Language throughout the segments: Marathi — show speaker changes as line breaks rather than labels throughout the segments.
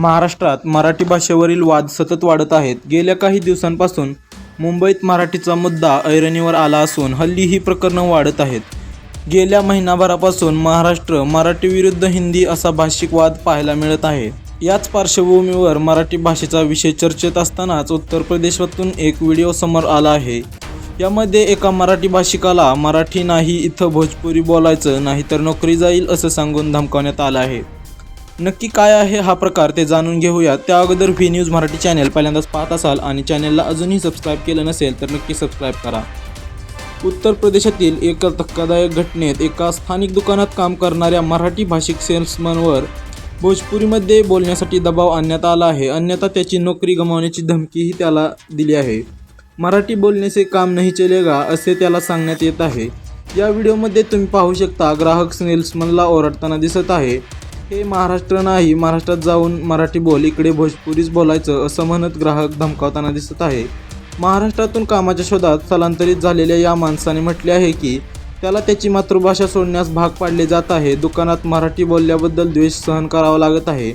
महाराष्ट्रात मराठी भाषेवरील वाद सतत वाढत आहेत. गेल्या काही दिवसांपासून मुंबईत मराठीचा मुद्दा ऐरणीवर आला असून हल्ली ही प्रकरणं वाढत आहेत. गेल्या महिनाभरापासून महाराष्ट्र मराठी विरुद्ध हिंदी असा भाषिक वाद पाहायला मिळत आहे. याच पार्श्वभूमीवर मराठी भाषेचा विषय चर्चेत असतानाच उत्तर प्रदेशातून एक व्हिडिओ समोर आला आहे. यामध्ये एका मराठी भाषिकाला मराठी नाही इथं भोजपुरी बोलायचं नाही तर नोकरी जाईल असं सांगून धमकावण्यात आलं आहे. नक्की काय आहे हा प्रकार ते जाणून घेऊया त्या अगोदर व्ही न्यूज मराठी चॅनेल पहिल्यांदाच पाहत असाल आणि चॅनेलला अजूनही सबस्क्राईब केलं नसेल तर नक्की सबस्क्राईब करा. उत्तर प्रदेशातील एका धक्कादायक घटनेत एका स्थानिक दुकानात काम करणाऱ्या मराठी भाषिक सेल्समनवर भोजपुरीमध्ये बोलण्यासाठी दबाव आणण्यात आला आहे. अन्यथा त्याची नोकरी गमावण्याची धमकीही त्याला दिली आहे. मराठी बोलणे से काम नाही चलेगा असे त्याला सांगण्यात येत आहे. या व्हिडिओमध्ये तुम्ही पाहू शकता ग्राहक सेल्समनला ओरडताना दिसत आहे. हे महाराष्ट्र नाही महाराष्ट्रात जाऊन मराठी बोल इकडे भोजपुरीच बोलायचं असं म्हणत ग्राहक धमकावताना दिसत आहे. महाराष्ट्रातून कामाच्या शोधात स्थलांतरित झालेल्या या माणसाने म्हटले आहे की त्याला त्याची मातृभाषा सोडण्यास भाग पाडले जात आहे. दुकानात मराठी बोलल्याबद्दल द्वेष सहन करावा लागत आहे.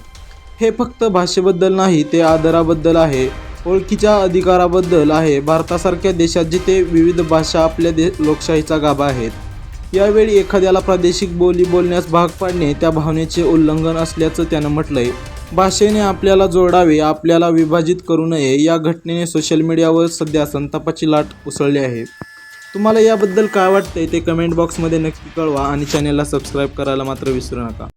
हे फक्त भाषेबद्दल नाही ते आदराबद्दल आहे. ओळखीच्या अधिकाराबद्दल आहे. भारतासारख्या देशात जिथे विविध भाषा आपल्या दे लोकशाहीचा गाभा आहेत. यावेळी एखाद्याला प्रादेशिक बोली बोलण्यास भाग पाडणे त्या भावनेचे उल्लंघन असल्याचं त्यानं म्हटलंय. भाषेने आपल्याला जोडावे आपल्याला विभाजित करू नये या घटनेने सोशल मीडियावर सध्या संतापाची लाट उसळली आहे. तुम्हाला याबद्दल काय वाटतंय ते कमेंट बॉक्समध्ये नक्की कळवा आणि चॅनेलला सबस्क्राईब करायला मात्र विसरू नका.